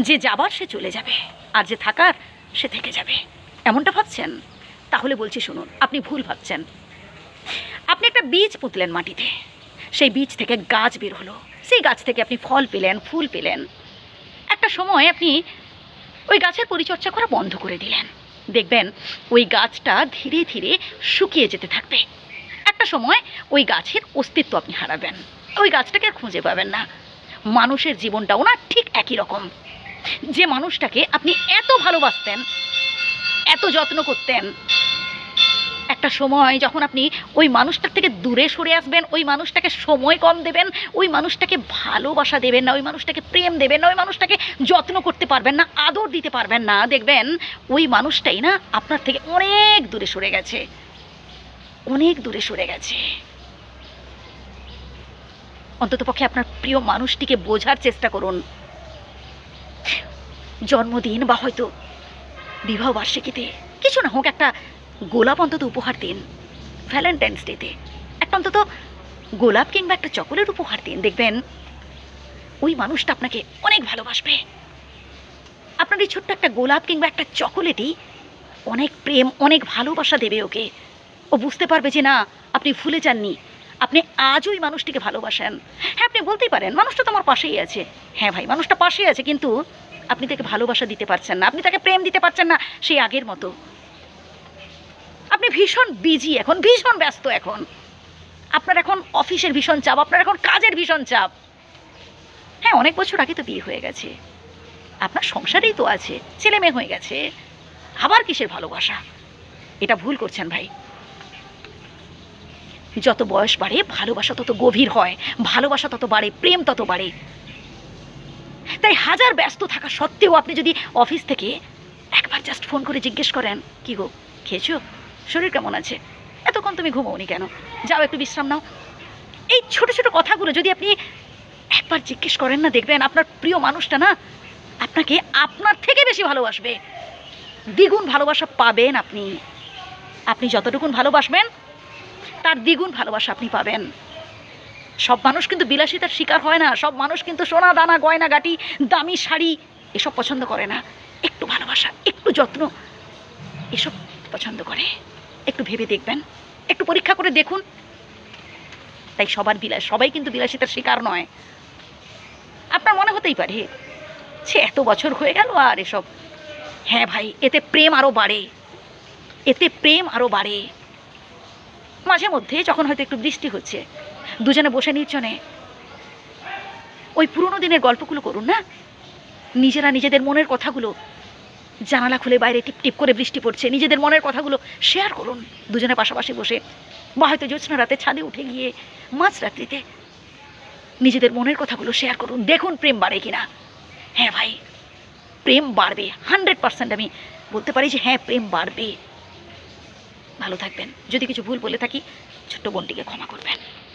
যে যাবার সে চলে যাবে, আর যে থাকার সে থেকে যাবে। এমনটা ভাবছেন? তাহলে বলছি শুনুন, আপনি ভুল ভাবছেন। আপনি একটা বীজ পুঁতলেন মাটিতে। সেই বীজ থেকে গাছ বের হলো। সেই গাছ থেকে আপনি ফল পেলেন, ফুল পেলেন। একটা সময় আপনি ওই গাছের পরিচর্যা করা বন্ধ করে দিলেন। দেখবেন, ওই গাছটা ধীরে ধীরে শুকিয়ে যেতে থাকবে। একটা সময় ওই গাছের অস্তিত্ব আপনি হারাবেন। ওই গাছটাকে আর খুঁজে পাবেন না। মানুষের জীবনটাও না ঠিক একই রকম। যে মানুষটাকে আপনি এত ভালোবাসতেন, এত যত্ন করতেন। একটা সময় যখন আপনি ওই মানুষটার থেকে দূরে সরে আসবেন, ওই মানুষটাকে সময় কম দেবেন, ওই মানুষটাকে ভালোবাসা দেবেন না, ওই মানুষটাকে প্রেম দেবেন না, ওই মানুষটাকে যত্ন করতে পারবেন না, আদর দিতে পারবেন না, দেখবেন ওই মানুষটাই না আপনার থেকে অনেক দূরে সরে গেছে। অনেক দূরে সরে গেছে। অন্ততপক্ষে আপনার প্রিয় মানুষটিকে বোঝার চেষ্টা করুন। জন্মদিন বা হয়তো বিবাহ বার্ষিকীতে, কিছু না হোক একটা গোলাপ অন্তত উপহার দিন ভ্যালেন্টাইন্স ডেতে একটা অন্তত গোলাপ কিংবা একটা চকোলেট উপহার দিন, দেখবেন ওই মানুষটা আপনাকে অনেক ভালোবাসবে। আপনার এই ছোট্ট একটা গোলাপ কিংবা একটা চকোলেটই অনেক প্রেম, অনেক ভালোবাসা দেবে ওকে। ও বুঝতে পারবে যে না, আপনি ভুলে যাননি, আপনি আজও ওই মানুষটিকে ভালোবাসেন। হ্যাঁ আপনি বলতেই পারেন, মানুষটা তো আমার পাশেই আছে। হ্যাঁ ভাই, মানুষটা পাশেই আছে, কিন্তু আপনি তাকে ভালোবাসা দিতে পারছেন না, আপনি তাকে প্রেম দিতে পারছেন না, সেই আগের মতো। আপনি ভীষণ বিজি এখন, ভীষণ ব্যস্ত এখন। আপনার এখন অফিসের ভীষণ চাপ, আপনার এখন কাজের ভীষণ চাপ। হ্যাঁ অনেক বছর আগে তো বিয়ে হয়ে গেছে। আপনার সংসারেই তো আছে, ছেলে মেয়ে হয়ে গেছে। আবার কিসের ভালোবাসা? এটা ভুল করছেন ভাই। যত বয়স বাড়ে, ভালোবাসা তত গভীর হয়, ভালোবাসা তত বাড়ে, প্রেম তত বাড়ে। তাই হাজার ব্যস্ত থাকা সত্ত্বেও আপনি যদি অফিস থেকে একবার জাস্ট ফোন করে জিজ্ঞেস করেন, কি গো, খেয়েছো? শরীর কেমন আছে? এতক্ষণ তুমি ঘুমোনি কেন? যাও একটু বিশ্রাম নাও। এই ছোট ছোট কথাগুলো যদি আপনি একবার জিজ্ঞেস করেন না, দেখবেন আপনার প্রিয় মানুষটা না আপনাকে আপনার থেকে বেশি ভালোবাসবে। দ্বিগুণ ভালোবাসা পাবেন আপনি। আপনি যতটুকুন ভালোবাসবেন, তার দ্বিগুণ ভালোবাসা আপনি পাবেন। সব মানুষ কিন্তু বিলাসিতার শিকার হয় না, সব মানুষ কিন্তু সোনা দানা, গয়না গাটি, দামি শাড়ি, এসব পছন্দ করে না। একটু ভালোবাসা, একটু যত্ন, এসব পছন্দ করে। একটু ভেবে দেখবেন, একটু পরীক্ষা করে দেখুন। তাই সবার বিলাস সবাই কিন্তু বিলাসিতার শিকার নয়। আপনার মনে হতেই পারে সে এত বছর হয়ে গেল আর এসব। হ্যাঁ ভাই, এতে প্রেম আরও বাড়ে। এতে প্রেম আরও বাড়ে। মাঝে মধ্যে যখন হয়তো একটু বৃষ্টি হচ্ছে দুজনে বসে নির্জনে। ওই পুরনো দিনের গল্পগুলো করুন না। নিজেরা নিজেদের মনের কথাগুলো জানালা খুলে বাইরে টিপ টিপ করে বৃষ্টি পড়ছে। নিজেদের মনের কথাগুলো শেয়ার করুন দুজনে পাশাপাশি বসে। বা হয়তো জ্যোৎস্না রাতে ছাদে উঠে গিয়ে মাঝ রাত্রিতে নিজেদের মনের কথাগুলো শেয়ার করুন। দেখুন প্রেম বাড়ে কিনা। হ্যাঁ ভাই, প্রেম বাড়বে। হান্ড্রেড পার্সেন্ট আমি বলতে পারি যে হ্যাঁ প্রেম বাড়বে। ভালো থাকবেন। যদি কিছু ভুল বলে থাকি, ছোট্ট বোনটিকে ক্ষমা করবেন।